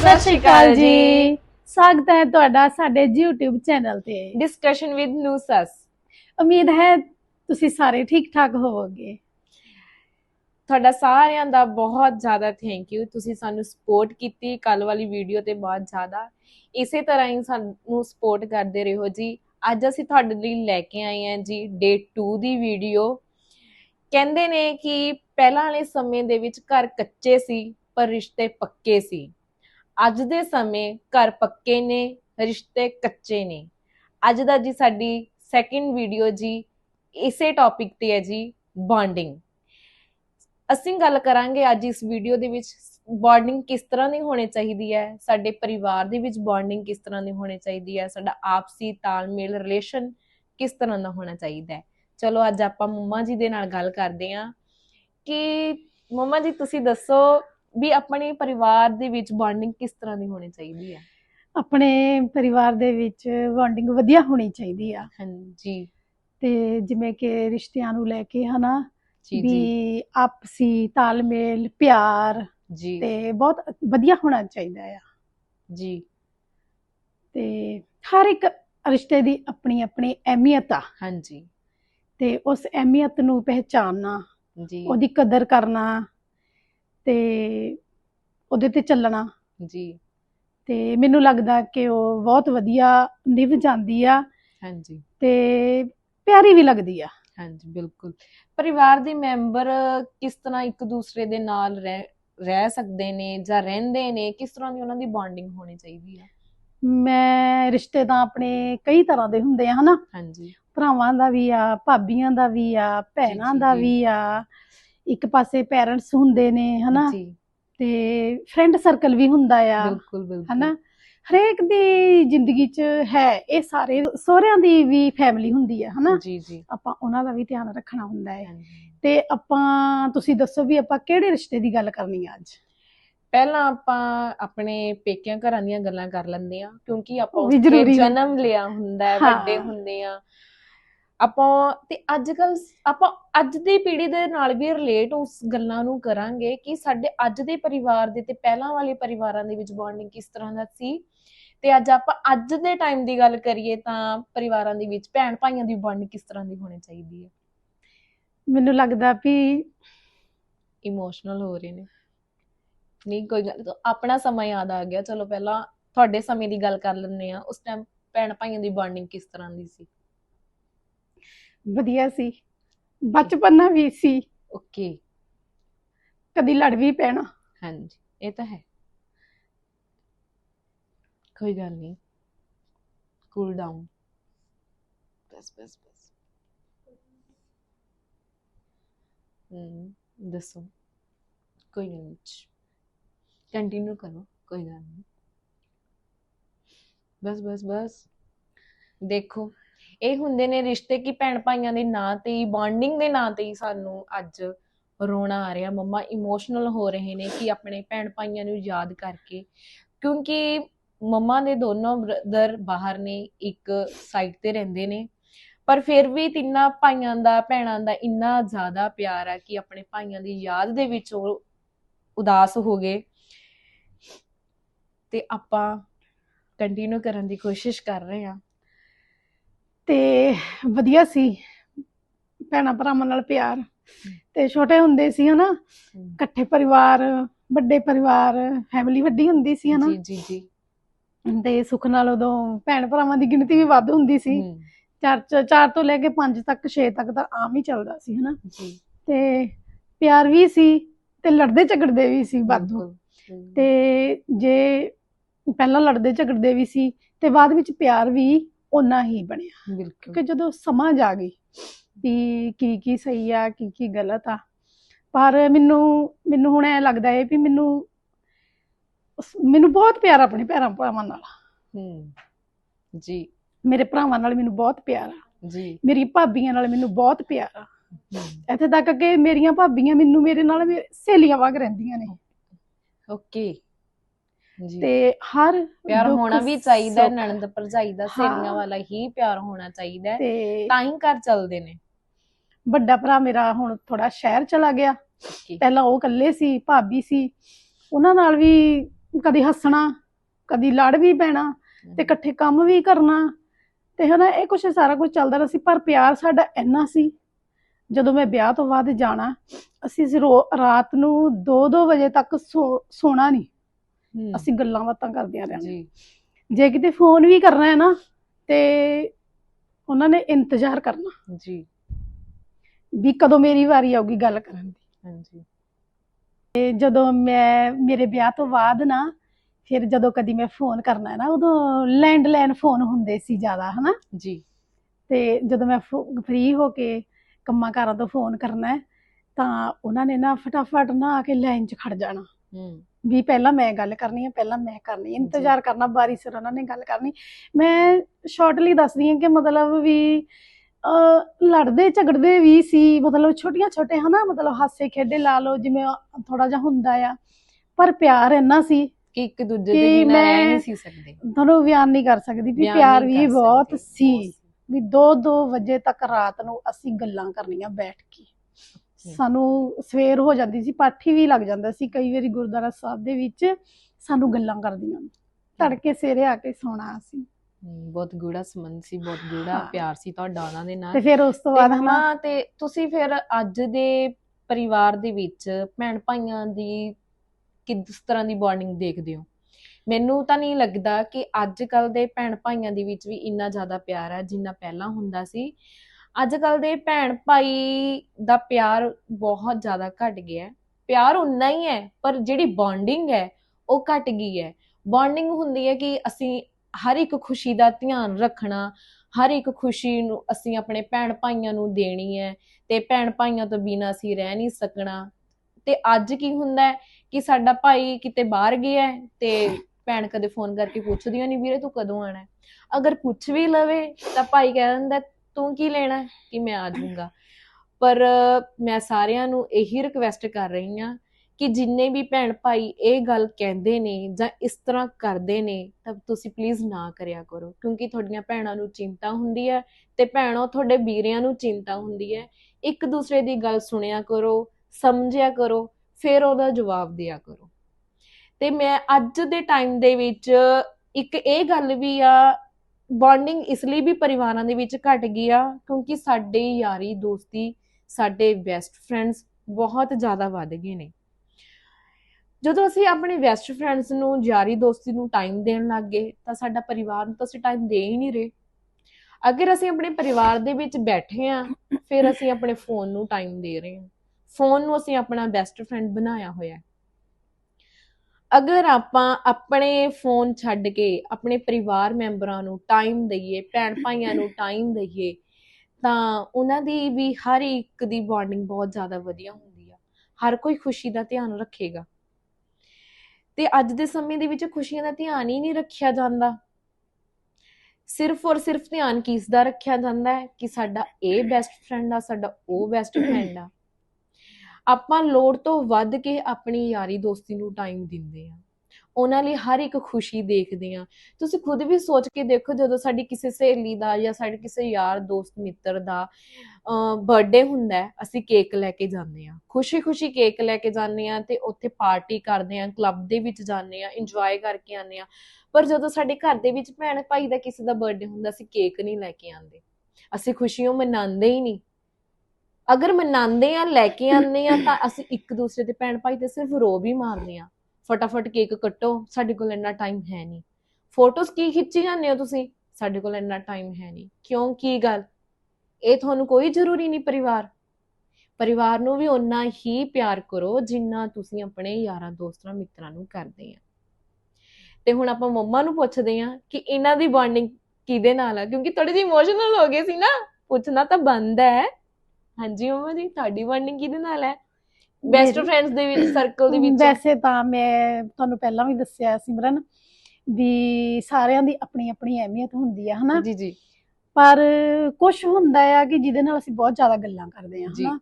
ਸਤਿ ਸ਼੍ਰੀ ਅਕਾਲ ਜੀ। ਸਵਾਗਤ ਹੈ ਤੁਹਾਡਾ ਸਾਡੇ YouTube ਚੈਨਲ ਤੇ। ਡਿਸਕਸ਼ਨ ਵਿਦ ਨੂੰ ਸਸ ਉਮੀਦ ਹੈ ਤੁਸੀਂ ਸਾਰੇ ਠੀਕ ਠਾਕ ਹੋਵੋਗੇ। ਤੁਹਾਡਾ ਸਾਰਿਆਂ ਦਾ ਬਹੁਤ ਜ਼ਿਆਦਾ ਥੈਂਕ ਯੂ ਤੁਸੀਂ ਸਾਨੂੰ ਸਪੋਰਟ ਕੀਤੀ ਕੱਲ ਵਾਲੀ ਵੀਡੀਓ ਤੇ ਬਹੁਤ ਜ਼ਿਆਦਾ। ਇਸੇ ਤਰ੍ਹਾਂ ਹੀ ਸਾਨੂੰ ਸਪੋਰਟ ਕਰਦੇ ਰਹੋ ਜੀ। ਅੱਜ ਅਸੀਂ ਤੁਹਾਡੇ ਲਈ ਲੈ ਕੇ ਆਏ ਹਾਂ ਜੀ ਡੇ 2 ਦੀ ਵੀਡੀਓ ਕਹਿੰਦੇ ਨੇ ਕਿ ਪਹਿਲਾਂ ਵਾਲੇ ਸਮੇਂ ਦੇ ਵਿੱਚ ਘਰ ਕੱਚੇ ਸੀ ਪਰ ਰਿਸ਼ਤੇ ਪੱਕੇ ਸੀ। ਅੱਜ ਦੇ ਸਮੇਂ ਘਰ ਪੱਕੇ ਨੇ, ਰਿਸ਼ਤੇ ਕੱਚੇ ਨੇ। ਅੱਜ ਦਾ ਜੀ ਸਾਡੀ ਸੈਕਿੰਡ ਵੀਡੀਓ ਜੀ, ਇਸੇ ਟੌਪਿਕ ਤੇ ਹੈ ਜੀ ਬੌਂਡਿੰਗ ਅਸੀਂ ਗੱਲ ਕਰਾਂਗੇ ਅੱਜ ਇਸ ਵੀਡੀਓ ਦੇ ਵਿੱਚ ਬੌਂਡਿੰਗ ਕਿਸ ਤਰ੍ਹਾਂ ਦੀ ਹੋਣੀ ਚਾਹੀਦੀ ਹੈ, ਸਾਡੇ ਪਰਿਵਾਰ ਦੇ ਵਿੱਚ ਬੌਂਡਿੰਗ ਕਿਸ ਤਰ੍ਹਾਂ ਦੀ ਹੋਣੀ ਚਾਹੀਦੀ ਹੈ, ਸਾਡਾ ਆਪਸੀ ਤਾਲਮੇਲ ਰਿਲੇਸ਼ਨ ਕਿਸ ਤਰ੍ਹਾਂ ਦਾ ਹੋਣਾ ਚਾਹੀਦਾ ਹੈ। ਚਲੋ ਅੱਜ ਆਪਾਂ ਮੰਮਾ ਜੀ ਦੇ ਨਾਲ ਗੱਲ ਕਰਦੇ ਹਾਂ। ਕਿ ਮੰਮਾ ਜੀ, ਤੁਸੀਂ ਦੱਸੋ ਵੀ ਆਪਣੇ ਪਰਿਵਾਰ ਦੇ ਵਿੱਚ ਬੌਂਡਿੰਗ ਕਿਸ ਤਰ੍ਹਾਂ ਦੀ ਹੋਣੀ ਚਾਹੀਦੀ ਹੈ ਆਪਣੇ ਪਰਿਵਾਰ ਦੇ ਵਿੱਚ ਬੌਂਡਿੰਗ ਵਧੀਆ ਹੋਣੀ ਚਾਹੀਦੀ ਆ। ਹਾਂਜੀ। ਤੇ ਜਿਵੇਂ ਕਿ ਰਿਸ਼ਤਿਆਂ ਨੂੰ ਲੈ ਕੇ ਹਨਾ ਜੀ ਜੀ। ਵੀ ਆਪਸੀ ਤਾਲਮੇਲ ਪਿਆਰ ਜੀ। ਤੇ ਬਹੁਤ ਵਧੀਆ ਹੋਣਾ ਚਾਹੀਦਾ ਆ। ਜੀ। ਤੇ ਹਰ ਇੱਕ ਰਿਸ਼ਤੇ ਦੀ ਆਪਣੀ ਆਪਣੀ ਅਹਿਮੀਅਤ ਆ। ਹਾਂਜੀ। ਤੇ ਉਸ ਅਹਿਮੀਅਤ ਨੂੰ ਪਹਿਚਾਨਣਾ ਜੀ। ਉਹਦੀ ਕਦਰ ਕਰਨਾ ਤੇ ਉਹਦੇ ਤੇ ਚੱਲਣਾ। ਜੀ। ਤੇ ਮੈਨੂੰ ਲੱਗਦਾ ਕਿ ਉਹ ਬਹੁਤ ਵਧੀਆ ਨਿਭ ਜਾਂਦੀ ਆ। ਹਾਂਜੀ। ਤੇ ਪਿਆਰੀ ਵੀ ਲੱਗਦੀ ਆ। ਹਾਂਜੀ ਬਿਲਕੁਲ। ਪਰਿਵਾਰ ਦੇ ਮੈਂਬਰ ਕਿਸ ਤਰ੍ਹਾਂ ਇੱਕ ਦੂਸਰੇ ਦੇ ਨਾਲ ਰਹਿ ਰਹਿ ਸਕਦੇ ਨੇ ਜਾਂ ਰਹਿੰਦੇ ਨੇ? ਕਿਸ ਤਰ੍ਹਾਂ ਦੀ ਉਹਨਾਂ ਦੀ ਬੌਂਡਿੰਗ ਹੋਣੀ ਚਾਹੀਦੀ ਹੈ ਮੈਂ ਰਿਸ਼ਤੇ ਤਾਂ ਆਪਣੇ ਕਈ ਤਰ੍ਹਾਂ ਦੇ ਹੁੰਦੇ ਆ ਹਨਾ? ਹਾਂਜੀ। ਭਰਾਵਾਂ ਦਾ ਵੀ ਆ ਭਾਬੀਆਂ ਦਾ ਵੀ ਆ ਭੈਣਾਂ ਦਾ। ਵੀ ਆ। ਇੱਕ ਪਾਸੇ ਪੇਰੈਂਟਸ ਹੁੰਦੇ ਨੇ ਹਨਾ? ਜੀ। ਤੇ ਫਰੈਂਡ ਸਰਕਲ ਵੀ ਹੁੰਦਾ ਆ ਬਿਲਕੁਲ ਬਿਲਕੁਲ। ਹਨਾ? ਹਰੇਕ ਦੀ ਜ਼ਿੰਦਗੀ 'ਚ ਹੈ ਇਹ ਸਾਰੇ ਸਹੁਰਿਆਂ ਦੀ ਵੀ ਫੈਮਿਲੀ ਹੁੰਦੀ ਆ ਹਨਾ? ਜੀ ਜੀ। ਆਪਾਂ ਉਹਨਾਂ ਦਾ ਵੀ ਧਿਆਨ ਰੱਖਣਾ ਹੁੰਦਾ ਹੈ। ਤੇ ਆਪਾਂ ਤੁਸੀਂ ਦੱਸੋ ਵੀ ਆਪਾਂ ਕਿਹੜੇ ਰਿਸ਼ਤੇ ਦੀ ਗੱਲ ਕਰਨੀ ਆ ਅੱਜ? ਪਹਿਲਾਂ ਆਪਾਂ ਆਪਣੇ ਪੇਕਿਆਂ ਘਰਾਂ ਦੀਆਂ ਗੱਲਾਂ ਕਰ ਲੈਂਦੇ ਆ ਕਿਉਂਕਿ ਆਪਾਂ ਉਹ ਵੀ ਹੈ। ਜਨਮ ਲਿਆ ਹੁੰਦਾ ਹੈ ਹਾਂ। ਵੱਡੇ ਹੁੰਦੇ ਆ ਆਪਾਂ ਤੇ ਅੱਜ ਕੱਲ ਆਪਾਂ ਅੱਜ ਦੀ ਪੀੜ੍ਹੀ ਦੇ ਨਾਲ ਵੀ ਰਿਲੇਟ ਉਸ ਗੱਲਾਂ ਨੂੰ ਕਰਾਂਗੇ ਕਿ ਸਾਡੇ ਅੱਜ ਦੇ ਪਰਿਵਾਰ ਦੇ ਤੇ ਪਹਿਲਾਂ ਵਾਲੇ ਪਰਿਵਾਰਾਂ ਦੇ ਵਿੱਚ ਬੌਂਡਿੰਗ ਕਿਸ ਤਰ੍ਹਾਂ ਦਾ ਸੀ। ਤੇ ਅੱਜ ਆਪਾਂ ਅੱਜ ਦੇ ਟਾਈਮ ਦੀ ਗੱਲ ਕਰੀਏ ਤਾਂ ਪਰਿਵਾਰਾਂ ਦੇ ਵਿੱਚ ਭੈਣ ਭਾਈਆਂ ਦੀ ਬੌਂਡਿੰਗ ਕਿਸ ਤਰ੍ਹਾਂ ਦੀ ਹੋਣੀ ਚਾਹੀਦੀ ਹੈ? ਮੈਨੂੰ ਲੱਗਦਾ ਵੀ ਇਮੋਸ਼ਨਲ ਹੋ ਰਹੇ ਨੇ। ਨਹੀਂ ਕੋਈ ਗੱਲ ਤਾਂ ਆਪਣਾ ਸਮਾਂ ਯਾਦ ਆ ਗਿਆ। ਚਲੋ ਪਹਿਲਾਂ ਤੁਹਾਡੇ ਸਮੇਂ ਦੀ ਗੱਲ ਕਰ ਲੈਂਦੇ ਆ ਉਸ ਟਾਈਮ ਭੈਣ ਭਾਈਆਂ ਦੀ ਬੌਂਡਿੰਗ ਕਿਸ ਤਰ੍ਹਾਂ ਦੀ ਸੀ? ਵਧੀਆ ਸੀ। ਬਚਪਨਾ ਵੀ ਸੀ। ਓਕੇ। ਕਦੀ ਲੜ ਵੀ ਪੈਣਾ। ਹਾਂਜੀ ਇਹ ਤਾਂ ਹੈ। ਕੋਈ ਗੱਲ ਨਹੀਂ। ਕੂਲ ਡਾਊਨ ਬਸ ਬਸ ਬਸ। ਹਮ ਦੱਸੋ। ਕੋਈ ਨਹੀਂ ਕੰਟੀਨਿਊ ਕਰੋ ਕੋਈ ਗੱਲ ਨਹੀਂ। ਬਸ ਬਸ ਬਸ। ਦੇਖੋ। ਇਹ ਹੁੰਦੇ ਨੇ ਰਿਸ਼ਤੇ ਕਿ ਭੈਣ ਭਾਈਆਂ ਦੇ ਨਾਂ ਤੇ ਹੀ ਬੌਂਡਿੰਗ ਦੇ ਨਾਂ ਤੇ ਹੀ ਸਾਨੂੰ ਅੱਜ ਰੋਣਾ ਆ ਰਿਹਾ। ਮੰਮਾ ਇਮੋਸ਼ਨਲ ਹੋ ਰਹੇ ਨੇ ਕਿ ਆਪਣੇ ਭੈਣ ਭਾਈਆਂ ਨੂੰ ਯਾਦ ਕਰਕੇ। ਕਿਉਂਕਿ ਮੰਮਾ ਦੇ ਦੋਨੋਂ ਬ੍ਰਦਰ ਬਾਹਰ ਨੇ, ਇੱਕ ਸਾਈਡ ਤੇ ਰਹਿੰਦੇ ਨੇ। ਪਰ ਫਿਰ ਵੀ ਤਿੰਨਾਂ ਭਾਈਆਂ ਦਾ, ਭੈਣਾਂ ਦਾ ਇੰਨਾ ਜ਼ਿਆਦਾ ਪਿਆਰ ਆ ਕਿ ਆਪਣੇ ਭਾਈਆਂ ਦੀ ਯਾਦ ਦੇ ਵਿੱਚ ਉਹ ਉਦਾਸ ਹੋ ਗਏ। ਤੇ ਆਪਾਂ ਕੰਟੀਨਿਊ ਕਰਨ ਦੀ ਕੋਸ਼ਿਸ਼ ਕਰ ਰਹੇ ਹਾਂ। ਤੇ ਵਧੀਆ ਸੀ ਭੈਣਾਂ ਭਰਾਵਾਂ ਨਾਲ ਪਿਆਰ। ਤੇ ਛੋਟੇ ਹੁੰਦੇ ਸੀ ਹਨਾ ਇਕੱਠੇ ਪਰਿਵਾਰ ਵੱਡੇ ਪਰਿਵਾਰ ਫੈਮਿਲੀ ਵੱਡੀ ਹੁੰਦੀ ਸੀ ਹਨਾ। ਜੀ ਜੀ ਜੀ। ਤੇ ਸੁੱਖ ਨਾਲ ਉਦੋਂ ਭੈਣ ਭਰਾਵਾਂ ਦੀ ਗਿਣਤੀ ਵੀ ਵੱਧ ਹੁੰਦੀ ਸੀ। ਚਾਰ ਚਾਰ ਤੋਂ ਲੈ ਕੇ ਪੰਜ ਤੱਕ 6 ਤੱਕ ਤਾਂ ਆਮ ਹੀ ਚੱਲਦਾ ਸੀ ਹਨਾ। ਜੀ। ਤੇ ਪਿਆਰ ਵੀ ਸੀ ਤੇ ਲੜਦੇ ਝਗੜਦੇ ਵੀ ਸੀ ਵਾਧੂ। ਤੇ ਜੇ ਪਹਿਲਾਂ ਲੜਦੇ ਝਗੜਦੇ ਵੀ ਸੀ ਤੇ ਬਾਅਦ ਵਿੱਚ ਪਿਆਰ ਵੀ ਓਨਾ ਹੀ ਬਣਿਆ। ਬਿਲਕੁਲ। ਕਿਉਂਕਿ ਜਦੋਂ ਸਮਝ ਆ ਗਈ ਵੀ ਕੀ ਕੀ ਸਹੀ ਆ ਕੀ ਕੀ ਗਲਤ ਆ ਪਰ ਮੈਨੂੰ ਮੈਨੂੰ ਹੁਣ ਐ ਲੱਗਦਾ ਹੈ ਵੀ ਮੈਨੂੰ ਮੈਨੂੰ ਬਹੁਤ ਪਿਆਰ ਆਪਣੇ ਭੈਣਾਂ ਭਰਾਵਾਂ ਨਾਲ। ਹਮ ਜੀ। ਮੇਰੇ ਭਰਾਵਾਂ ਨਾਲ ਮੈਨੂੰ ਬਹੁਤ ਪਿਆਰ ਆ। ਜੀ। ਮੇਰੀ ਭਾਬੀਆਂ ਨਾਲ ਮੈਨੂੰ ਬਹੁਤ ਪਿਆਰ ਆ। ਇੱਥੇ ਤੱਕ ਕਿ ਮੇਰੀਆਂ ਭਾਬੀਆਂ ਮੈਨੂੰ ਮੇਰੇ ਨਾਲ ਸਹੇਲੀਆਂ ਵਾਂਗ ਰਹਿੰਦੀਆਂ ਨੇ। ਓਕੇ। ਜੀ ਤੇ ਹਰ ਪਿਆਰ ਦੁੱਖ ਹੋਣਾ ਵੀ ਚਾਹੀਦਾ ਹੈ ਸੁੱਖ ਨਣਦ ਭਰਜਾਈ ਦਾ ਸਹੇਲੀਆਂ ਹਾਂ। ਵਾਲਾ ਹੀ ਪਿਆਰ ਹੋਣਾ ਚਾਹੀਦਾ ਹੈ। ਤੇ ਤਾਂ ਹੀ ਘਰ ਚੱਲਦੇ ਨੇ। ਵੱਡਾ ਭਰਾ ਮੇਰਾ ਹੁਣ ਥੋੜਾ ਸ਼ਹਿਰ ਚਲਾ ਗਿਆ। ਪਹਿਲਾਂ ਉਹ ਇਕੱਲੇ ਸੀ ਭਾਬੀ ਸੀ। ਉਹਨਾਂ ਨਾਲ ਵੀ ਕਦੀ ਹੱਸਣਾ ਕਦੀ ਲੜ ਵੀ ਪੈਣਾ ਤੇ ਇਕੱਠੇ ਕੰਮ ਵੀ ਕਰਨਾ। ਤੇ ਹਨਾ ਇਹ ਕੁਛ ਸਾਰਾ ਕੁਝ ਚੱਲਦਾ ਰਿਹਾ ਸੀ ਪਰ ਪਿਆਰ ਸਾਡਾ ਇੰਨਾ ਸੀ। ਜਦੋਂ ਮੈਂ ਵਿਆਹ ਤੋਂ ਬਾਅਦ ਜਾਣਾ ਅਸੀਂ ਰਾਤ ਨੂੰ 2-2 ਵਜੇ ਤੱਕ ਸੋ- ਸੋਣਾ ਨਹੀਂ ਅਸੀਂ ਗੱਲਾਂ ਬਾਤਾਂ ਕਰਦਿਆਂ ਰਹਿਣਾ। ਜੀ। ਜੇ ਕਿਤੇ ਫੋਨ ਵੀ ਕਰਨਾ ਹੈ ਨਾ ਤੇ ਉਹਨਾਂ ਨੇ ਇੰਤਜ਼ਾਰ ਕਰਨਾ। ਜੀ। ਵੀ ਕਦੋਂ ਮੇਰੀ ਵਾਰੀ ਆਊਗੀ ਗੱਲ ਕਰਨ ਦੀ। ਹਾਂਜੀ। ਤੇ ਜਦੋਂ ਮੈਂ ਮੇਰੇ ਵਿਆਹ ਤੋਂ ਬਾਅਦ ਨਾ ਫਿਰ ਜਦੋਂ ਕਦੀ ਮੈਂ ਫੋਨ ਕਰਨਾ ਹੈ ਨਾ ਉਦੋਂ ਲੈਂਡਲਾਈਨ ਫੋਨ ਹੁੰਦੇ ਸੀ ਜ਼ਿਆਦਾ ਹਨਾ? ਜੀ। ਤੇ ਜਦੋਂ ਮੈਂ ਫ੍ਰੀ ਹੋ ਕੇ ਕੰਮਾਂ ਕਾਰਾਂ ਤੋਂ ਫੋਨ ਕਰਨਾ ਹੈ, ਤਾਂ ਉਹਨਾਂ ਨੇ ਨਾ ਫਟਾਫਟ ਨਾ ਆ ਕੇ ਲਾਈਨ 'ਚ ਖੜ ਜਾਣਾ। ਹਮ ਵੀ ਪਹਿਲਾਂ ਮੈਂ ਗੱਲ ਕਰਨੀ ਹੈ ਪਹਿਲਾਂ ਮੈਂ ਕਰਨੀ ਇੰਤਜ਼ਾਰ ਕਰਨਾ ਬਾਰੀ ਸਿਰ ਉਹਨਾਂ ਨੇ ਗੱਲ ਕਰਨੀ। ਮੈਂ ਸ਼ਾਰਟਲੀ ਦੱਸਦੀ ਹਾਂ ਕਿ ਮਤਲਬ ਵੀ ਲੜਦੇ ਝਗੜਦੇ ਵੀ ਸੀ ਮਤਲਬ ਛੋਟੀਆਂ ਛੋਟੇ ਹਨਾ? ਮਤਲਬ ਹਾਸੇ ਖੇਡੇ ਲਾ ਲਓ ਜਿਵੇਂ ਥੋੜਾ ਜਿਹਾ ਹੁੰਦਾ ਆ। ਪਰ ਪਿਆਰ ਇੰਨਾ ਸੀ ਕਿ ਇੱਕ ਦੂਜੇ ਦੇ ਬਿਨਾਂ ਰਹਿ ਨਹੀਂ ਸੀ ਸਕਦੇ। ਤੁਹਾਨੂੰ ਬਿਆਨ ਨਹੀਂ ਕਰ ਸਕਦੀ ਵੀ ਪਿਆਰ ਵੀ ਬਹੁਤ। ਸੀ। ਵੀ 2-2 ਵਜੇ ਤੱਕ ਰਾਤ ਨੂੰ ਅਸੀਂ ਗੱਲਾਂ ਕਰਨੀਆਂ ਬੈਠ ਕੇ। ਸਾਨੂੰ ਸਵੇਰ ਹੋ ਜਾਂਦੀ ਸੀ ਪਾਠੀ ਵੀ ਲੱਗ ਜਾਂਦਾ ਸੀ ਕਈ ਵਾਰੀ ਗੁਰਦੁਆਰਾ ਸਾਹਿਬ ਦੇ ਵਿੱਚ ਸਾਨੂੰ ਗੱਲਾਂ ਕਰਦੀਆਂ ਤੜਕੇ ਸਵੇਰੇ ਆ ਕੇ ਸੌਣਾ ਹਮ, ਬਹੁਤ ਗੂੜਾ ਸੰਬੰਧ ਸੀ ਬਹੁਤ ਗੂੜਾ। ਪਿਆਰ ਸੀ ਤੁਹਾਡਾ ਉਹਨਾਂ ਦੇ ਨਾਲ। ਤੇ ਫਿਰ ਉਸ ਤੋਂ ਬਾਅਦ ਹਨਾ ਤੇ ਤੁਸੀਂ ਫਿਰ ਅੱਜ ਦੇ ਪਰਿਵਾਰ ਦੇ ਵਿੱਚ ਭੈਣ ਭਾਈਆਂ ਦੀ ਕਿਸ ਤਰ੍ਹਾਂ ਦੀ ਬੌਂਡਿੰਗ ਦੇਖਦੇ ਹੋ? ਮੈਨੂੰ ਤਾਂ ਨਹੀਂ ਲੱਗਦਾ ਕਿ ਅੱਜ ਕੱਲ ਦੇ ਭੈਣ ਭਾਈਆਂ ਦੇ ਵਿੱਚ ਵੀ ਇੰਨਾ ਜ਼ਿਆਦਾ ਪਿਆਰ ਹੈ ਜਿੰਨਾ ਪਹਿਲਾਂ ਹੁੰਦਾ ਸੀ। ਅੱਜ ਕੱਲ ਦੇ ਭੈਣ ਭਾਈ ਦਾ ਪਿਆਰ ਬਹੁਤ ਜ਼ਿਆਦਾ ਘਟ ਗਿਆ ਹੈ। ਪਿਆਰ ਉਨਾ ਹੀ ਹੈ, ਪਰ ਜਿਹੜੀ ਬੌਂਡਿੰਗ ਹੈ, ਉਹ ਘਟ ਗਈ ਹੈ। ਬੌਂਡਿੰਗ ਹੁੰਦੀ ਹੈ ਕਿ ਅਸੀਂ ਹਰ ਇੱਕ ਖੁਸ਼ੀ ਦਾ ਧਿਆਨ ਰੱਖਣਾ, ਹਰ ਇੱਕ ਖੁਸ਼ੀ ਨੂੰ ਅਸੀਂ ਆਪਣੇ ਭੈਣ ਭਾਈਆਂ ਨੂੰ ਦੇਣੀ ਹੈ ਤੇ ਭੈਣ ਭਾਈਆਂ ਤੋਂ ਬਿਨਾਂ ਅਸੀਂ ਰਹਿ ਨਹੀਂ ਸਕਣਾ। ਤੇ ਅੱਜ ਕੀ ਹੁੰਦਾ ਹੈ ਕਿ ਸਾਡਾ ਭਾਈ ਕਿਤੇ ਬਾਹਰ ਗਿਆ ਹੈ ਤੇ ਭੈਣ ਕਦੇ ਫੋਨ ਕਰਕੇ ਪੁੱਛਦੀ ਨਹੀਂ ਵੀਰੇ ਤੂੰ ਕਦੋਂ ਆਣਾ ਅਗਰ ਪੁੱਛ ਵੀ ਲਵੇ ਤਾਂ ਭਾਈ ਕਹਿ ਦਿੰਦਾ ਤੂੰ ਕੀ ਲੈਣਾ ਕਿ ਮੈਂ ਆ ਜਾਊਂਗਾ। ਪਰ ਮੈਂ ਸਾਰਿਆਂ ਨੂੰ ਇਹੀ ਰਿਕਵੈਸਟ ਕਰ ਰਹੀ ਹਾਂ ਕਿ ਜਿੰਨੇ ਵੀ ਭੈਣ ਭਾਈ ਇਹ ਗੱਲ ਕਹਿੰਦੇ ਨੇ ਜਾਂ ਇਸ ਤਰ੍ਹਾਂ ਕਰਦੇ ਨੇ, ਤਾਂ ਤੁਸੀਂ ਪਲੀਜ਼ ਨਾ ਕਰਿਆ ਕਰੋ। ਕਿਉਂਕਿ ਤੁਹਾਡੀਆਂ ਭੈਣਾਂ ਨੂੰ ਚਿੰਤਾ ਹੁੰਦੀ ਹੈ ਤੇ ਭੈਣੋ ਤੁਹਾਡੇ ਵੀਰਿਆਂ ਨੂੰ ਚਿੰਤਾ ਹੁੰਦੀ ਹੈ। ਇੱਕ ਦੂਸਰੇ ਦੀ ਗੱਲ ਸੁਣਿਆ ਕਰੋ, ਸਮਝਿਆ ਕਰੋ, ਫਿਰ ਉਹਦਾ ਜਵਾਬ ਦਿਆ ਕਰੋ। ਤੇ ਮੈਂ ਅੱਜ ਦੇ ਟਾਈਮ ਦੇ ਵਿੱਚ ਇੱਕ ਇਹ ਗੱਲ ਵੀ ਆ ਬੌਂਡਿੰਗ ਇਸ ਲਈ ਵੀ ਪਰਿਵਾਰਾਂ ਦੇ ਵਿੱਚ ਘਟ ਗਈ ਆ, ਕਿਉਂਕਿ ਸਾਡੇ ਯਾਰੀ ਦੋਸਤੀ, ਸਾਡੇ ਬੈਸਟ ਫਰੈਂਡਸ ਬਹੁਤ ਜ਼ਿਆਦਾ ਵੱਧ ਗਏ ਨੇ। ਜਦੋਂ ਅਸੀਂ ਆਪਣੇ ਬੈਸਟ ਫਰੈਂਡਸ ਨੂੰ, ਯਾਰੀ ਦੋਸਤੀ ਨੂੰ ਟਾਈਮ ਦੇਣ ਲੱਗ ਗਏ, ਤਾਂ ਸਾਡਾ ਪਰਿਵਾਰ ਨੂੰ ਤਾਂ ਅਸੀਂ ਟਾਈਮ ਦੇ ਹੀ ਨਹੀਂ ਰਹੇ। ਅਗਰ ਅਸੀਂ ਆਪਣੇ ਪਰਿਵਾਰ ਦੇ ਵਿੱਚ ਬੈਠੇ ਆ, ਫਿਰ ਅਸੀਂ ਆਪਣੇ ਫੋਨ ਨੂੰ ਟਾਈਮ ਦੇ ਰਹੇ ਹਾਂ। ਫੋਨ ਨੂੰ ਅਸੀਂ ਆਪਣਾ ਬੈਸਟ ਫਰੈਂਡ ਬਣਾਇਆ ਹੋਇਆ ਹੈ। ਅਗਰ ਆਪਾਂ ਆਪਣੇ ਫੋਨ ਛੱਡ ਕੇ ਆਪਣੇ ਪਰਿਵਾਰ ਮੈਂਬਰਾਂ ਨੂੰ ਟਾਈਮ ਦਈਏ, ਭੈਣ ਭਾਈਆਂ ਨੂੰ ਟਾਈਮ ਦਈਏ, ਤਾਂ ਉਹਨਾਂ ਦੀ ਵੀ ਹਰ ਇੱਕ ਦੀ ਬੌਂਡਿੰਗ ਬਹੁਤ ਜ਼ਿਆਦਾ ਵਧੀਆ ਹੁੰਦੀ ਆ। ਹਰ ਕੋਈ ਖੁਸ਼ੀ ਦਾ ਧਿਆਨ ਰੱਖੇਗਾ। ਤੇ ਅੱਜ ਦੇ ਸਮੇਂ ਦੇ ਵਿੱਚ ਖੁਸ਼ੀਆਂ ਦਾ ਧਿਆਨ ਹੀ ਨਹੀਂ ਰੱਖਿਆ ਜਾਂਦਾ। ਸਿਰਫ ਔਰ ਸਿਰਫ ਧਿਆਨ ਕਿਸ ਦਾ ਰੱਖਿਆ ਜਾਂਦਾ ਹੈ? ਕਿ ਸਾਡਾ ਇਹ ਬੈਸਟ ਫਰੈਂਡ ਆ, ਸਾਡਾ ਉਹ ਬੈਸਟ ਫਰੈਂਡ ਆ। ਆਪਾਂ ਲੋੜ ਤੋਂ ਵੱਧ ਕੇ ਆਪਣੀ ਯਾਰੀ ਦੋਸਤੀ ਨੂੰ ਟਾਈਮ ਦਿੰਦੇ ਆ ਉਹਨਾਂ ਲਈ ਹਰ ਇੱਕ ਖੁਸ਼ੀ ਦੇਖਦੇ ਆ ਤੁਸੀਂ ਖੁਦ ਵੀ ਸੋਚ ਕੇ ਦੇਖੋ ਜਦੋਂ ਸਾਡੀ ਕਿਸੇ ਸਹੇਲੀ ਦਾ ਜਾਂ ਸਾਡੇ ਕਿਸੇ ਯਾਰ ਦੋਸਤ ਮਿੱਤਰ ਦਾ ਬਰਥਡੇ ਹੁੰਦਾ ਅਸੀਂ ਕੇਕ ਲੈ ਕੇ ਜਾਂਦੇ ਆ ਖੁਸ਼ੀ-ਖੁਸ਼ੀ ਕੇਕ ਲੈ ਕੇ ਜਾਂਦੇ ਆ ਤੇ ਉੱਥੇ ਪਾਰਟੀ ਕਰਦੇ ਆ ਕਲੱਬ ਦੇ ਵਿੱਚ ਜਾਂਦੇ ਆ ਇੰਜੋਏ ਕਰਕੇ ਆਉਂਦੇ ਆ ਪਰ ਜਦੋਂ ਸਾਡੇ ਘਰ ਦੇ ਵਿੱਚ ਭੈਣ ਭਾਈ ਦਾ ਕਿਸੇ ਦਾ ਬਰਥਡੇ ਹੁੰਦਾ, ਅਸੀਂ ਕੇਕ ਨਹੀਂ ਲੈ ਕੇ ਆਉਂਦੇ। ਅਸੀਂ ਖੁਸ਼ੀਆਂ ਮਨਾਉਂਦੇ ਹੀ ਨਹੀਂ। ਅਗਰ ਮਨਾਉਂਦੇ ਆ, ਲੈ ਕੇ ਆਉਂਦੇ ਆ, ਤਾਂ ਅਸੀਂ ਇੱਕ ਦੂਸਰੇ ਦੇ ਭੈਣ ਭਾਈ ਤੇ ਸਿਰਫ ਰੋ ਵੀ ਮਾਰਦੇ ਆ। ਫਟਾਫਟ ਕੇਕ ਕੱਟੋ, ਸਾਡੇ ਕੋਲ ਇੰਨਾ ਟਾਈਮ ਹੈ ਨਹੀਂ। ਫੋਟੋਜ਼ ਕੀ ਖਿੱਚੀ ਜਾਂਦੇ ਹੋ ਤੁਸੀਂ? ਸਾਡੇ ਕੋਲ ਇੰਨਾ ਟਾਈਮ ਹੈ ਨਹੀਂ। ਕਿਉਂ? ਕੀ ਗੱਲ? ਇਹ ਤੁਹਾਨੂੰ ਕੋਈ ਜ਼ਰੂਰੀ ਨਹੀਂ ਪਰਿਵਾਰ। ਪਰਿਵਾਰ ਨੂੰ ਵੀ ਓਨਾ ਹੀ ਪਿਆਰ ਕਰੋ ਜਿੰਨਾ ਤੁਸੀਂ ਆਪਣੇ ਯਾਰਾਂ, ਦੋਸਤਾਂ, ਮਿੱਤਰਾਂ ਨੂੰ ਕਰਦੇ ਆ। ਤੇ ਹੁਣ ਆਪਾਂ ਮੰਮਾ ਨੂੰ ਪੁੱਛਦੇ ਆ ਕਿ ਇਹਨਾਂ ਦੀ ਬੌਂਡਿੰਗ ਕਿਹਦੇ ਨਾਲ ਆ? ਕਿਉਂਕਿ ਥੋੜੀ ਜਿਹੀ ਇਮੋਸ਼ਨਲ ਹੋ ਗਏ ਸੀ ਨਾ। ਪੁੱਛਣਾ ਤਾਂ ਬੰਦ ਹੈ। ਹਾਂਜੀ ਮੰਮਾ ਜੀ ਤੁਹਾਡੀ ਬੌਂਡਿੰਗ ਕਿਹਦੇ ਨਾਲ ਹੈ? ਬੈਸਟ ਫਰੈਂਡਸ ਦੇ ਵਿੱਚ ਸਰਕਲ ਦੇ ਵਿੱਚ ਵੈਸੇ ਤਾਂ ਮੈਂ ਤੁਹਾਨੂੰ ਪਹਿਲਾਂ ਵੀ ਦੱਸਿਆ ਸਿਮਰਨ ਵੀ ਸਾਰਿਆਂ ਦੀ ਆਪਣੀ ਆਪਣੀ ਅਹਿਮੀਅਤ ਹੁੰਦੀ ਆ ਹਨਾ? ਜੀ ਜੀ। ਪਰ ਕੁਝ ਹੁੰਦਾ ਆ ਕਿ ਜਿਹਦੇ ਨਾਲ ਅਸੀਂ ਬਹੁਤ ਜ਼ਿਆਦਾ ਗੱਲਾਂ ਕਰਦੇ ਆ। ਹਨਾ?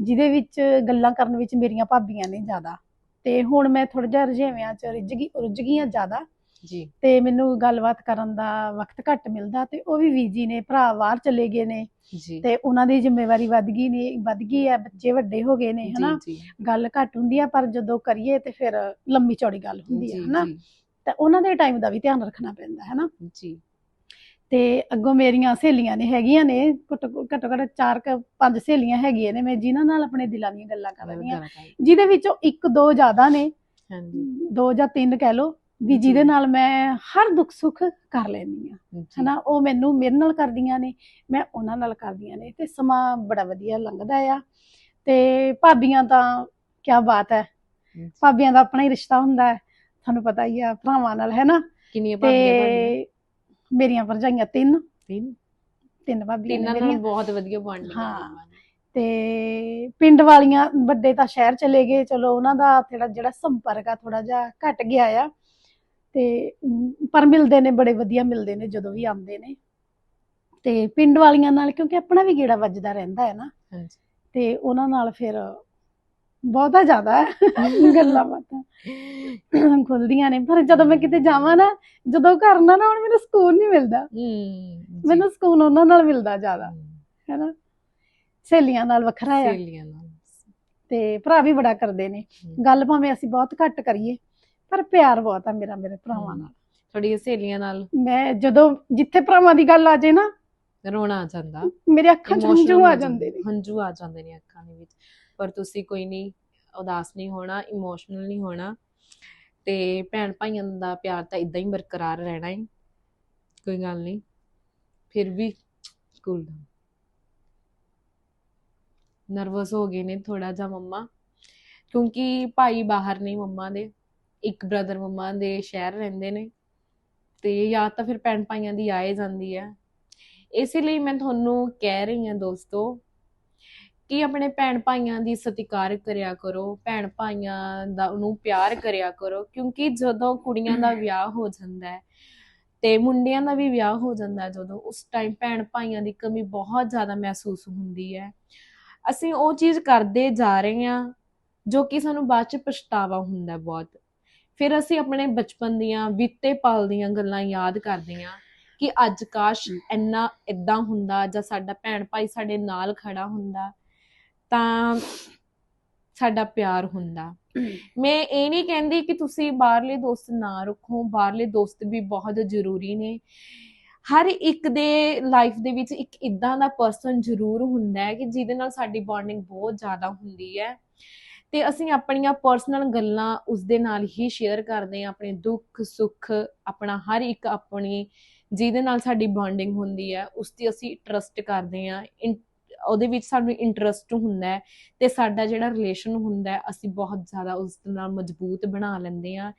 ਜਿਹਦੇ ਵਿੱਚ ਗੱਲਾਂ ਕਰਨ ਵਿੱਚ ਮੇਰੀਆਂ ਭਾਬੀਆਂ ਨੇ ਜ਼ਿਆਦਾ। ਤੇ ਹੁਣ ਮੈਂ ਥੋੜਾ ਜਿਹਾ ਰੁਝੇਵਿਆਂ ਚ ਰਿੱਝ ਗਈ ਜ਼ਿਆਦਾ। ਜੀ। ਤੇ ਮੈਨੂੰ ਗੱਲਬਾਤ ਕਰਨ ਦਾ ਵਕਤ ਘੱਟ ਮਿਲਦਾ ਤੇ ਉਹ ਵੀ ਬੀਜੀ ਨੇ ਭਰਾ ਬਾਹਰ ਚਲੇ ਗਏ ਨੇ। ਜੀ। ਤੇ ਉਹਨਾਂ ਦੀ ਜ਼ਿੰਮੇਵਾਰੀ ਵੱਧ ਗਈ ਨੇ ਵੱਧ ਗਈ ਹੈ ਬੱਚੇ ਵੱਡੇ ਹੋ ਗਏ ਨੇ ਹਨਾ? ਗੱਲ ਘੱਟ ਹੁੰਦੀ ਆ ਪਰ ਜਦੋਂ ਕਰੀਏ ਤੇ ਫਿਰ ਲੰਮੀ ਚੌੜੀ ਗੱਲ ਹੁੰਦੀ ਹੈ ਹਨਾ? ਤੇ ਉਹਨਾਂ ਦੇ ਟਾਈਮ ਦਾ ਵੀ ਧਿਆਨ ਰੱਖਣਾ ਪੈਂਦਾ ਹੈ ਨਾ ਜੀ। ਤੇ ਅੱਗੋਂ ਮੇਰੀਆਂ ਸਹੇਲੀਆਂ ਨੇ ਹੈਗੀਆਂ ਨੇ ਘੱਟੋ ਘੱਟੋ ਘੱਟ ਚਾਰ ਕੁ ਪੰਜ ਸਹੇਲੀਆਂ ਹੈਗੀਆਂ ਨੇ ਮੈਂ ਜਿਨ੍ਹਾਂ ਨਾਲ ਆਪਣੇ ਦਿਲਾਂ ਦੀਆਂ ਗੱਲਾਂ ਕਰਦੀ ਆ ਜਿਹਦੇ ਵਿੱਚੋਂ ਇੱਕ ਦੋ ਜ਼ਿਆਦਾ ਨੇ। ਹਾਂਜੀ। ਦੋ ਜਾਂ ਤਿੰਨ ਕਹਿ ਲਓ। ਵੀ। ਜਿਹਦੇ ਨਾਲ ਮੈਂ ਹਰ ਦੁੱਖ ਸੁੱਖ ਕਰ ਲੈਂਦੀ ਆ ਹਨਾ? ਉਹ ਮੈਨੂੰ ਮੇਰੇ ਨਾਲ ਕਰਦੀਆਂ ਨੇ ਮੈਂ ਉਹਨਾਂ ਨਾਲ ਕਰਦੀਆਂ ਨੇ ਤੇ ਸਮਾਂ ਬੜਾ ਵਧੀਆ ਲੰਘਦਾ ਆ। ਤੇ ਭਾਬੀਆਂ ਤਾਂ ਕੀ ਬਾਤ ਹੈ। ਭਾਬੀਆਂ ਦਾ ਆਪਣਾ ਹੀ ਰਿਸ਼ਤਾ ਹੁੰਦਾ ਹੈ ਤੁਹਾਨੂੰ ਪਤਾ ਹੀ ਆ ਭਰਾਵਾਂ ਨਾਲ ਹੈ ਨਾ? ਕਿੰਨੀਆਂ ਭਾਬੀਆਂ ਤੁਹਾਡੀਆਂ? ਮੇਰੀਆਂ ਭਰਜਾਈਆਂ ਤਿੰਨ। ਤਿੰਨ? ਤਿੰਨ ਭਾਬੀਆਂ ਨੇ ਮੇਰੀਆਂ। ਬਹੁਤ ਵਧੀਆ ਬੌਂਡਿੰਗ ਹਾਂ। ਤੇ ਪਿੰਡ ਵਾਲੀਆਂ ਵੱਡੇ ਤਾਂ ਸ਼ਹਿਰ ਚਲੇ ਗਏ ਚਲੋ ਉਹਨਾਂ ਦਾ ਥੋੜਾ ਜਿਹੜਾ ਸੰਪਰਕ ਆ ਥੋੜਾ ਜਿਹਾ ਘਟ ਗਿਆ ਆ। ਤੇ ਪਰ ਮਿਲਦੇ ਨੇ ਬੜੇ ਵਧੀਆ ਮਿਲਦੇ ਨੇ ਜਦੋਂ ਵੀ ਆਉਂਦੇ ਨੇ। ਤੇ ਪਿੰਡ ਵਾਲੀਆਂ ਨਾਲ ਕਿਉਂਕਿ ਆਪਣਾ ਵੀ ਗੇੜਾ ਵੱਜਦਾ ਰਹਿੰਦਾ ਹੈ ਨਾ। ਹਾਂਜੀ। ਤੇ ਉਹਨਾਂ ਨਾਲ ਫਿਰ ਬਹੁਤਾ ਜ਼ਿਆਦਾ ਗੱਲਾਂ ਬਾਤਾਂ ਖੁੱਲਦੀਆਂ ਨੇ। ਪਰ ਜਦੋਂ ਮੈਂ ਕਿਤੇ ਜਾਵਾਂ ਨਾ ਜਦੋਂ ਘਰ ਨਾ ਨਾ ਹੁਣ ਮੈਨੂੰ ਸਕੂਨ ਨਹੀਂ ਮਿਲਦਾ। ਹੂੰ ਮੈਨੂੰ ਸਕੂਨ ਉਹਨਾਂ ਨਾਲ ਮਿਲਦਾ ਜ਼ਿਆਦਾ ਹੈਨਾ? ਸਹੇਲੀਆਂ ਨਾਲ ਵੱਖਰਾ ਆ। ਸਹੇਲੀਆਂ ਨਾਲ। ਤੇ ਭਰਾ ਵੀ ਬੜਾ ਕਰਦੇ ਨੇ। ਗੱਲ ਭਾਵੇਂ ਅਸੀਂ ਬਹੁਤ ਘੱਟ ਕਰੀਏ ਪਰ ਪਿਆਰ ਬਹੁਤ ਆ ਮੇਰਾ ਮੇਰੇ ਭਰਾਵਾਂ ਨਾਲ। ਤੁਹਾਡੀਆਂ ਸਹੇਲੀਆਂ ਨਾਲ? ਮੈਂ ਜਦੋਂ ਜਿੱਥੇ ਭਰਾਵਾਂ ਦੀ ਗੱਲ ਆ ਜੇ ਨਾ ਰੋਣਾ ਆ ਜਾਂਦਾ। ਮੇਰੇ ਅੱਖਾਂ 'ਚ ਹੰਝੂ ਆ ਜਾਂਦੇ- ਜਾਂਦੇ ਨੇ। ਹੰਝੂ ਆ ਜਾਂਦੇ ਨੇ ਅੱਖਾਂ ਦੇ ਵਿੱਚ। ਪਰ ਤੁਸੀਂ ਕੋਈ ਨਹੀਂ ਉਦਾਸ ਨਹੀਂ ਹੋਣਾ ਇਮੋਸ਼ਨਲ ਨਹੀਂ ਹੋਣਾ। ਤੇ ਭੈਣ ਭਾਈਆਂ ਦਾ ਪਿਆਰ ਤਾਂ ਇਦਾਂ ਹੀ ਬਰਕਰਾਰ ਰਹਿਣਾ ਹੈ। ਕੋਈ ਗੱਲ ਨਹੀਂ। ਫਿਰ ਵੀ ਕੂਲ ਡਾਊਨ ਨਰਵਸ ਹੋ ਗਏ ਨੇ ਥੋੜਾ ਜਿਹਾ ਮੰਮਾ। ਕਿਉਂਕਿ ਭਾਈ ਬਾਹਰ ਨਹੀਂ ਮੰਮਾ ਦੇ। ਇੱਕ ਬ੍ਰਦਰ ਮੰਮਾ ਦੇ ਸ਼ਹਿਰ ਰਹਿੰਦੇ ਨੇ ਤੇ ਜਾਂ ਤਾਂ ਫਿਰ ਭੈਣ ਭਾਈਆਂ ਦੀ ਆਏ ਜਾਂਦੀ ਹੈ। ਇਸੇ ਲਈ ਮੈਂ ਤੁਹਾਨੂੰ ਕਹਿ ਰਹੀ ਹਾਂ ਦੋਸਤੋ ਕਿ ਆਪਣੇ ਭੈਣ ਭਾਈਆਂ ਦੀ ਸਤਿਕਾਰ ਕਰਿਆ ਕਰੋ, ਭੈਣ ਭਾਈਆਂ ਦਾ ਉਹਨੂੰ ਪਿਆਰ ਕਰਿਆ ਕਰੋ, ਕਿਉਂਕਿ ਜਦੋਂ ਕੁੜੀਆਂ ਦਾ ਵਿਆਹ ਹੋ ਜਾਂਦਾ ਹੈ ਤੇ ਮੁੰਡਿਆਂ ਦਾ ਵੀ ਵਿਆਹ ਹੋ ਜਾਂਦਾ ਜਦੋਂ, ਉਸ ਟਾਈਮ ਭੈਣ ਭਾਈਆਂ ਦੀ ਕਮੀ ਬਹੁਤ ਜ਼ਿਆਦਾ ਮਹਿਸੂਸ ਹੁੰਦੀ ਹੈ। ਅਸੀਂ ਉਹ ਚੀਜ਼ ਕਰਦੇ ਜਾ ਰਹੇ ਹਾਂ ਜੋ ਕਿ ਸਾਨੂੰ ਬਾਅਦ ਚ ਪਛਤਾਵਾ ਹੁੰਦਾ ਬਹੁਤ। ਫਿਰ ਅਸੀਂ ਆਪਣੇ ਬਚਪਨ ਦੀਆਂ ਬੀਤੇ ਪਲ ਦੀਆਂ ਗੱਲਾਂ ਯਾਦ ਕਰਦੇ ਹਾਂ ਕਿ ਅੱਜ ਕਾਸ਼ ਇੰਨਾ ਇਦਾਂ ਹੁੰਦਾ ਜਾਂ ਸਾਡਾ ਭੈਣ ਭਾਈ ਸਾਡੇ ਨਾਲ ਖੜਾ ਹੁੰਦਾ ਤਾਂ ਸਾਡਾ ਪਿਆਰ ਹੁੰਦਾ। ਮੈਂ ਇਹ ਨਹੀਂ ਕਹਿੰਦੀ ਕਿ ਤੁਸੀਂ ਬਾਹਰਲੇ ਦੋਸਤ ਨਾ ਰੱਖੋ ਬਾਹਰਲੇ ਦੋਸਤ ਵੀ ਬਹੁਤ ਜ਼ਰੂਰੀ ਨੇ। ਹਰ ਇੱਕ ਦੇ ਲਾਈਫ ਦੇ ਵਿੱਚ ਇੱਕ ਇਦਾਂ ਦਾ ਪਰਸਨ ਜ਼ਰੂਰ ਹੁੰਦਾ ਹੈ ਕਿ ਜਿਹਦੇ ਨਾਲ ਸਾਡੀ ਬੌਂਡਿੰਗ ਬਹੁਤ ਜ਼ਿਆਦਾ ਹੁੰਦੀ ਹੈ। ਤੇ ਅਸੀਂ ਆਪਣੀਆਂ ਪਰਸਨਲ ਗੱਲਾਂ ਉਸ ਦੇ ਨਾਲ ਹੀ ਸ਼ੇਅਰ ਕਰਦੇ ਹਾਂ, ਆਪਣੇ ਦੁੱਖ, ਸੁੱਖ, ਆਪਣਾ ਹਰ ਇੱਕ ਆਪਣੀ, ਜਿਹਦੇ ਨਾਲ ਸਾਡੀ ਬੌਂਡਿੰਗ ਹੁੰਦੀ ਹੈ ਉਸ ਤੇ ਅਸੀਂ ਟਰਸਟ ਕਰਦੇ ਹਾਂ ਇਨ- ਉਹਦੇ ਵਿੱਚ ਸਾਨੂੰ ਇੰਟਰਸਟ ਹੁੰਦਾ ਹੈ ਤੇ ਸਾਡਾ ਜਿਹੜਾ ਰਿਲੇਸ਼ਨ ਹੁੰਦਾ ਹੈ, ਅਸੀਂ ਬਹੁਤ ਜ਼ਿਆਦਾ ਉਸ ਨਾਲ ਮਜ਼ਬੂਤ ਬਣਾ ਲੈਂਦੇ ਹਾਂ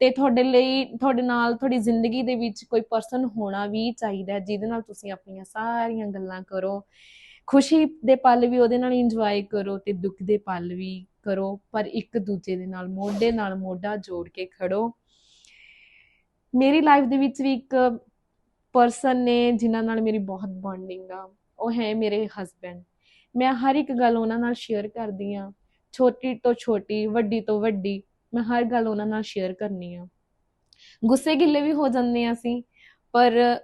ਤੇ ਤੁਹਾਡੇ ਲਈ, ਤੁਹਾਡੇ ਨਾਲ ਤੁਹਾਡੀ ਜ਼ਿੰਦਗੀ ਦੇ ਵਿੱਚ ਕੋਈ ਪਰਸਨ ਹੋਣਾ ਵੀ ਚਾਹੀਦਾ ਜਿਹਦੇ ਨਾਲ ਤੁਸੀਂ ਆਪਣੀਆਂ ਸਾਰੀਆਂ ਗੱਲਾਂ ਕਰੋ, ਖੁਸ਼ੀ ਦੇ ਪਲ ਵੀ ਉਹਦੇ ਨਾਲ ਇੰਜੋਏ ਕਰੋ ਤੇ ਦੁੱਖ ਦੇ ਪਲ ਵੀ ਕਰੋ, ਪਰ ਇੱਕ ਦੂਜੇ ਦੇ ਨਾਲ, ਮੋਢੇ ਨਾਲ ਮੋਢਾ ਜੋੜ ਕੇ ਖੜੋ। ਮੇਰੀ ਲਾਈਫ ਦੇ ਵਿੱਚ ਵੀ ਇੱਕ ਪਰਸਨ ਨੇ ਜਿਨ੍ਹਾਂ ਨਾਲ ਮੇਰੀ ਬਹੁਤ ਬੌਂਡਿੰਗ ਆ, ਉਹ ਹੈ ਮੇਰੇ ਹਸਬੈਂਡ ਮੈਂ ਹਰ ਇੱਕ ਗੱਲ ਉਹਨਾਂ ਨਾਲ ਸ਼ੇਅਰ ਕਰਦੀ ਆ, ਛੋਟੀ ਤੋਂ ਛੋਟੀ, ਵੱਡੀ ਤੋਂ ਵੱਡੀ, ਮੈਂ ਹਰ ਗੱਲ ਉਹਨਾਂ ਨਾਲ ਸ਼ੇਅਰ ਕਰਨੀ ਆ। ਗੁੱਸੇ ਗਿੱਲੇ ਵੀ ਹੋ ਜਾਂਦੇ ਆ ਅਸੀਂ, ਪਰ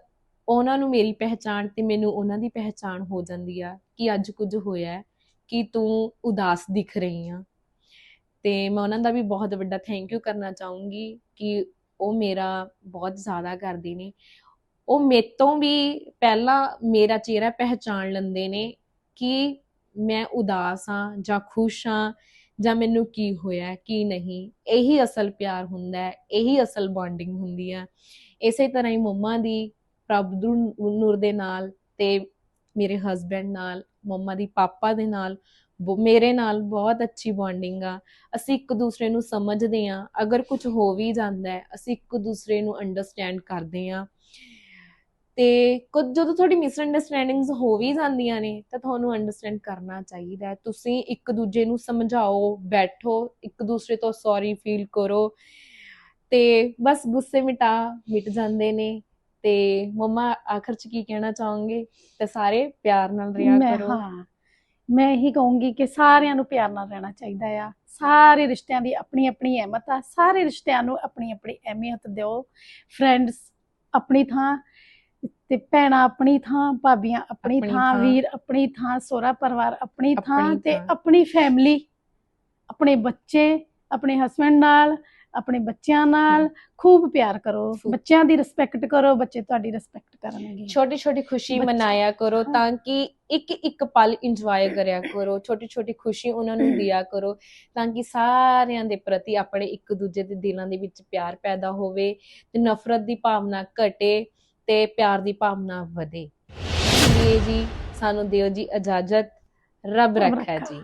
ਉਹਨਾਂ ਨੂੰ ਮੇਰੀ ਪਹਿਚਾਣ ਤੇ ਮੈਨੂੰ ਉਹਨਾਂ ਦੀ ਪਹਿਚਾਣ ਹੋ ਜਾਂਦੀ ਆ ਕਿ ਅੱਜ ਕੁਝ ਹੋਇਆ ਕਿ ਤੂੰ ਉਦਾਸ ਦਿਖ ਰਹੀ ਆ। ਤੇ ਮੈਂ ਉਹਨਾਂ ਦਾ ਵੀ ਬਹੁਤ ਵੱਡਾ ਥੈਂਕ ਯੂ ਕਰਨਾ ਚਾਹੂੰਗੀ ਕਿ ਉਹ ਮੇਰਾ ਬਹੁਤ ਜ਼ਿਆਦਾ ਕਰਦੇ ਨੇ। ਉਹ ਮੇਤੋਂ ਵੀ ਪਹਿਲਾਂ ਮੇਰਾ ਚਿਹਰਾ ਪਹਿਚਾਣ ਲੈਂਦੇ ਨੇ ਕਿ ਮੈਂ ਉਦਾਸ ਹਾਂ ਜਾਂ ਖੁਸ਼ ਹਾਂ ਜਾਂ ਮੈਨੂੰ ਕੀ ਹੋਇਆ, ਕੀ ਨਹੀਂ। ਇਹੀ ਅਸਲ ਪਿਆਰ ਹੁੰਦਾ ਹੈ, ਇਹੀ ਅਸਲ ਬੌਂਡਿੰਗ ਹੁੰਦੀ ਆ। ਇਸੇ ਤਰ੍ਹਾਂ ਹੀ ਮੰਮਾ ਦੀ, ਪ੍ਰਭੂ ਨੂਰ ਦੇ ਨਾਲ ਤੇ ਮੇਰੇ ਹਸਬੈਂਡ ਨਾਲ, ਮੰਮਾ ਦੀ ਪਾਪਾ ਦੇ ਨਾਲ ਮੇਰੇ ਨਾਲ ਬਹੁਤ ਅੱਛੀ ਬੌਂਡਿੰਗ ਆ। ਅਸੀਂ ਇੱਕ ਦੂਸਰੇ ਨੂੰ ਸਮਝਦੇ ਆ ਅਗਰ ਕੁਝ ਹੋ ਵੀ ਜਾਂਦਾ ਹੈ ਅਸੀਂ ਇੱਕ ਦੂਸਰੇ ਨੂੰ ਅੰਡਰਸਟੈਂਡ ਕਰਦੇ ਆ ਤੇ ਕੁਝ ਜਦੋਂ ਤੁਹਾਡੀ ਮਿਸਅੰਡਰਸਟੈਂਡਿੰਗਸ ਹੋ ਵੀ ਜਾਂਦੀਆਂ ਨੇ ਤਾਂ ਤੁਹਾਨੂੰ ਅੰਡਰਸਟੈਂਡ ਕਰਨਾ ਚਾਹੀਦਾ ਤੁਸੀਂ ਇੱਕ ਦੂਜੇ ਨੂੰ ਸਮਝਾਓ ਬੈਠੋ ਇੱਕ ਦੂਸਰੇ ਤੋਂ ਸੌਰੀ ਫੀਲ ਕਰੋ। ਤੇ ਬਸ ਗੁੱਸੇ ਮਿਟਾ ਮਿਟ ਜਾਂਦੇ ਨੇ। ਤੇ ਮੰਮਾ ਆਖਰ ਚ ਕੀ ਕਹਿਣਾ ਚਾਹੋਗੇ? ਤੇ ਸਾਰੇ ਪਿਆਰ ਨਾਲ ਮੈਂ ਕਰੋ। ਹਾਂ। ਮੈਂ ਇਹੀ ਕਹੂੰਗੀ ਕਿ ਸਾਰਿਆਂ ਨੂੰ ਪਿਆਰ ਨਾਲ ਰਹਿਣਾ ਚਾਹੀਦਾ ਆ ਸਾਰੇ ਰਿਸ਼ਤਿਆਂ ਦੀ ਆਪਣੀ ਆਪਣੀ ਅਹਿਮਤ ਆ ਸਾਰੇ ਰਿਸ਼ਤਿਆਂ ਨੂੰ ਆਪਣੀ ਆਪਣੀ ਅਹਿਮੀਅਤ ਦਿਓ ਫਰੈਂਡਸ ਆਪਣੀ ਥਾਂ ਤੇ ਭੈਣਾਂ ਆਪਣੀ ਥਾਂ ਭਾਬੀਆਂ ਆਪਣੀ ਥਾਂ। ਵੀਰ ਆਪਣੀ ਥਾਂ ਸੋਹਰਾ ਪਰਿਵਾਰ ਆਪਣੀ ਥਾਂ ਤੇ। ਆਪਣੀ ਫੈਮਿਲੀ ਆਪਣੇ ਬੱਚੇ ਆਪਣੇ ਹਸਬੰਡ ਨਾਲ ਆਪਣੇ ਬੱਚਿਆਂ ਨਾਲ ਖੂਬ ਪਿਆਰ ਕਰੋ। ਬੱਚਿਆਂ ਦੀ ਰਿਸਪੈਕਟ ਕਰੋ ਬੱਚੇ ਤੁਹਾਡੀ ਰਿਸਪੈਕਟ ਕਰਨਗੇ ਛੋਟੀ ਛੋਟੀ ਖੁਸ਼ੀ ਮਨਾਇਆ ਕਰੋ। ਤਾਂ ਕਿ ਇੱਕ ਇੱਕ ਪਲ ਇੰਜੋਏ ਕਰਿਆ ਕਰੋ ਛੋਟੀ ਛੋਟੀ ਖੁਸ਼ੀ ਉਹਨਾਂ ਨੂੰ ਦਿਆ ਕਰੋ ਤਾਂ ਕਿ ਸਾਰਿਆਂ ਦੇ ਪ੍ਰਤੀ ਆਪਣੇ ਇੱਕ ਦੂਜੇ ਦੇ ਦਿਲਾਂ ਦੇ ਵਿੱਚ ਪਿਆਰ ਪੈਦਾ ਹੋਵੇ ਤੇ ਨਫ਼ਰਤ ਦੀ ਭਾਵਨਾ ਘਟੇ ਤੇ ਪਿਆਰ ਦੀ ਭਾਵਨਾ ਵਧੇ ਜੀ ਸਾਨੂੰ ਦਿਓ ਜੀ ਇਜਾਜ਼ਤ ਰੱਬ ਰੱਖਾ। ਜੀ